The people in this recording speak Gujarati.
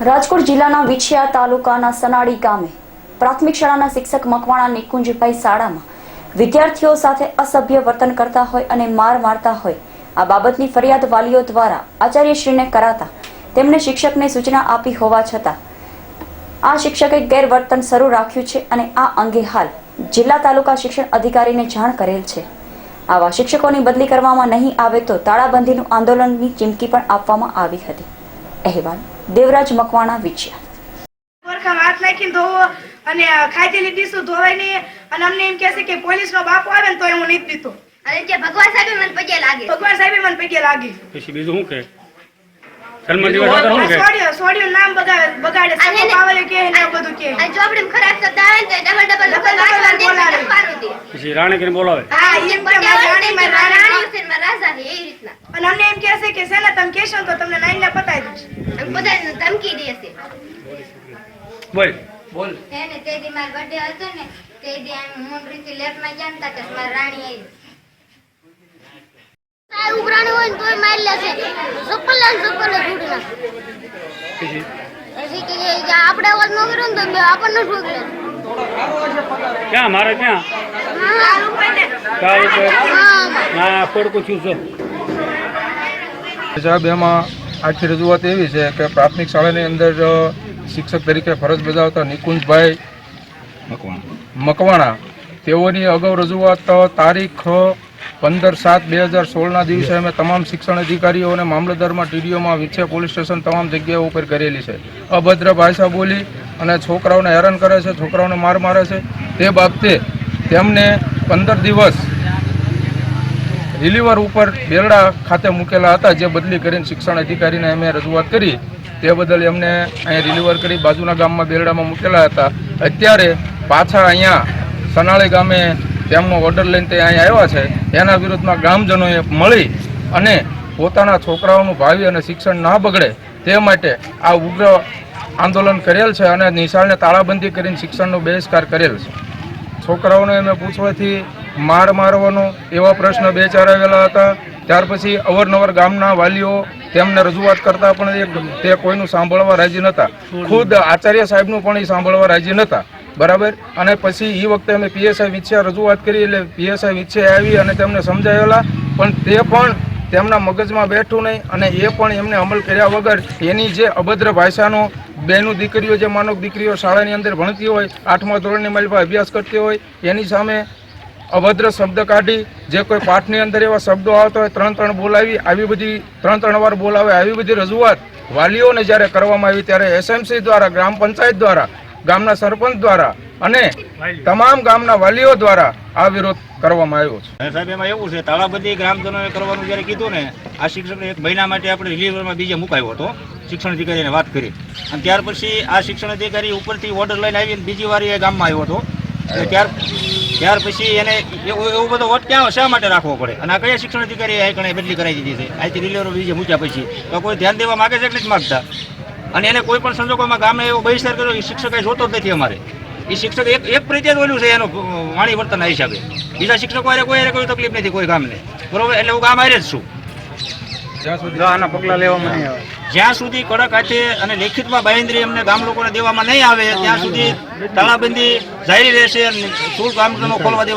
રાજકોટ જિલ્લાના વિછિયા તાલુકાના સનાડી ગામે પ્રાથમિક શાળાના શિક્ષક મકવાણા નિકુંજભાઈ શાળામાં વિદ્યાર્થીઓ સાથે અસભ્ય વર્તન કરતા હોય અને માર મારતા હોય, આ બાબતની ફરિયાદ વાલીઓ દ્વારા આચાર્યશ્રીને કરાતા તેમણે શિક્ષકને સૂચના આપી હોવા છતાં, આ શિક્ષકે ગેરવર્તન શરૂ રાખ્યું છે અને આ અંગે હાલ જિલ્લા તાલુકા શિક્ષણ અધિકારીને જાણ કરેલ છે. આવા શિક્ષકોની બદલી કરવામાં નહીં આવે તો તાળાબંધીનું આંદોલનની ચીમકી પણ આપવામાં આવી હતી. અહેવાલ. દેવરાજ મકવાણા વિછિયા વરખામાં હાથ નાખીને ધોવો અને ખાધેલી ડીશું ધોવાય નહીં અને અમને એમ કહેશે કે પોલીસનો બાપો આવે ને તો હું નહીં દીધો. અને કે ભગવાન સાહેબ મને પગે લાગે. ભગવાન સાહેબે મને પગે લાગી. પછી બીજું શું કે? જન્મ દિવસ હતો શું કે? સોડિયો સોડિયો નામ બગાડે બગાડે સકો પાવલે કે ને એવું બધું કે આ જો આપણે ખરાબ શબ્દ આવે ને ડબલ ડબલ બોલાવે. પછી રાણી કરીને બોલાવે. હા એમ કે રાણી મારી રાણી રાણી છે ને મારા રાજા છે એવી રીતના અને અમને એમ કહેશે કે છે ને તમે કહેશો તો તમને લાઈન ને પતાવી દઈશ અને બધાને ધમકી દેશે બોલ. એને તે દી માર બર્થડે હતો ને તે દી આમ મુંડરીથી લેફ્ટમાં ગયા ને તા કે મારી રાણી આવી. સાહેબ ઉભરાણી હોય ને તોય મારી લેશે. ચપ્પલ ને. ચપ્પલ પછી કે આપણે અવાજ ન કર્યો ને તો આપણને ઠોકી ક્યાં? મારે ક્યાં ના ફોડકું છું છે સાહેબ એમાં આખી રજૂઆત એવી છે કે પ્રાથમિક શાળાની અંદર શિક્ષક તરીકે ફરજ બજાવતા નિકુંજભાઈ મકવાણા. તેઓની અગાઉ રજૂઆત તારીખ પંદર સાત બે હજાર સોળના દિવસે અમે તમામ શિક્ષણ અધિકારીઓ અને મામલતદારમાં ટીડીઓમાં વિછે પોલીસ સ્ટેશન તમામ જગ્યાઓ ઉપર કરેલી છે. અભદ્ર ભાષા બોલી અને છોકરાઓને હેરાન કરે છે છોકરાઓને માર મારે છે. તે બાબતે તેમને પંદર દિવસ રિલીવર ઉપર બેરડા ખાતે મૂકેલા હતા જે બદલી કરીને શિક્ષણ અધિકારીને અમે રજૂઆત કરી. તે બદલ એમને અહીંયા રિલીવર કરી બાજુના ગામમાં બેરડામાં મૂકેલા હતા. અત્યારે પાછા અહીંયા સનાળી ગામે તેમનો ઓર્ડર લઈને તે અહીંયા આવ્યા છે. એના વિરુદ્ધમાં ગ્રામજનોએ મળી અને પોતાના છોકરાઓનું ભાવિ અને શિક્ષણ ના બગડે તે માટે આ ઉગ્ર આંદોલન કરેલ છે અને નિશાળને તાળાબંધી કરીને શિક્ષણનો બહિષ્કાર કરેલ છે. છોકરાઓને અમે પૂછવાથી માર મારવાનો એવા પ્રશ્ન બે ચાર આવેલા હતા. ત્યાર પછી અવારનવાર ગામના વાલીઓ તેમને રજૂઆત કરતા પણ તે કોઈનું સાંભળવા રાજી નહોતા ખુદ આચાર્ય સાહેબનું પણ એ સાંભળવા રાજી નહોતા બરાબર? અને પછી એ વખતે અમે પીએસઆઈ વિચ્છે રજૂઆત કરી એટલે પીએસઆઈ વિચ્છે આવી અને તેમને સમજાવેલા પણ તે પણ તેમના મગજમાં બેઠું નહીં અને એ પણ એમને અમલ કર્યા વગર એની જે અભદ્ર ભાષાનો બેનું દીકરીઓ જે માનવ દીકરીઓ શાળાની અંદર ભણતી હોય, આઠમા ધોરણની મારી પાસે અભ્યાસ કરતી હોય, એની સામે અભદ્ર શબ્દ કાઢી, જે કોઈ પાઠની અંદર એવા શબ્દો આવતા હોય, ત્રણ ત્રણ બોલાવી, આવી બધી, ત્રણ ત્રણ વાર બોલાવે, આવી બધી રજૂઆત વાલીઓને જ્યારે કરવામાં આવી, ત્યારે એસએમસી દ્વારા, ગ્રામ પંચાયત દ્વારા, ગામના સરપંચ દ્વારા અને તમામ ગામના વાલીઓ દ્વારા આ વિરોધ કરવામાં આવ્યો છે. સાહેબ, એમાં એવું છે, તાળાબંધી ગ્રામજનોએ કરવાનું જ્યારે કીધું ને, આ શિક્ષકને એક મહિના માટે આપણે રિલીવરમાં બીજે મુકાયો હતો, શિક્ષણ અધિકારીને વાત કરી. અને ત્યાર પછી આ શિક્ષણ અધિકારી ઉપરથી ઓર્ડર લઈને આવીને બીજી વાર એ ગામમાં આવ્યો હતો. ત્યાર ત્યાર પછી એને એવું બધો વટ ક્યાં, શા માટે રાખવો પડે? અને આ કયા શિક્ષણ અધિકારી આ કણે બદલી કરાવી દીધી છે? આથી રિલીવર બીજે મૂક્યા પછી. તો કોઈ ધ્યાન દેવા માગે છે એટલે જ માગતા? અને એને કોઈ પણ સંજોગોમાં ગામે એવો બહિષ્કાર કર્યો શિક્ષક જોતો જ નથી અમારે. એ શિક્ષક એક એક પ્રત્યે જ ઓલું છે એનું વાણી વર્તનના હિસાબે. બીજા શિક્ષકો હારે કોઈ કોઈ તકલીફ નથી કોઈ ગામને બરોબર? એટલે હું ગામ હારે જ છું. જ્યાં સુધી કડક હાથે અને લેખિતમાં બાયન્દ્રી અમને ગામ લોકોને દેવામાં નહીં આવે ત્યાં સુધી તાળાબંધી જારી રહેશે અને શું ગામ ખોલવા દેવા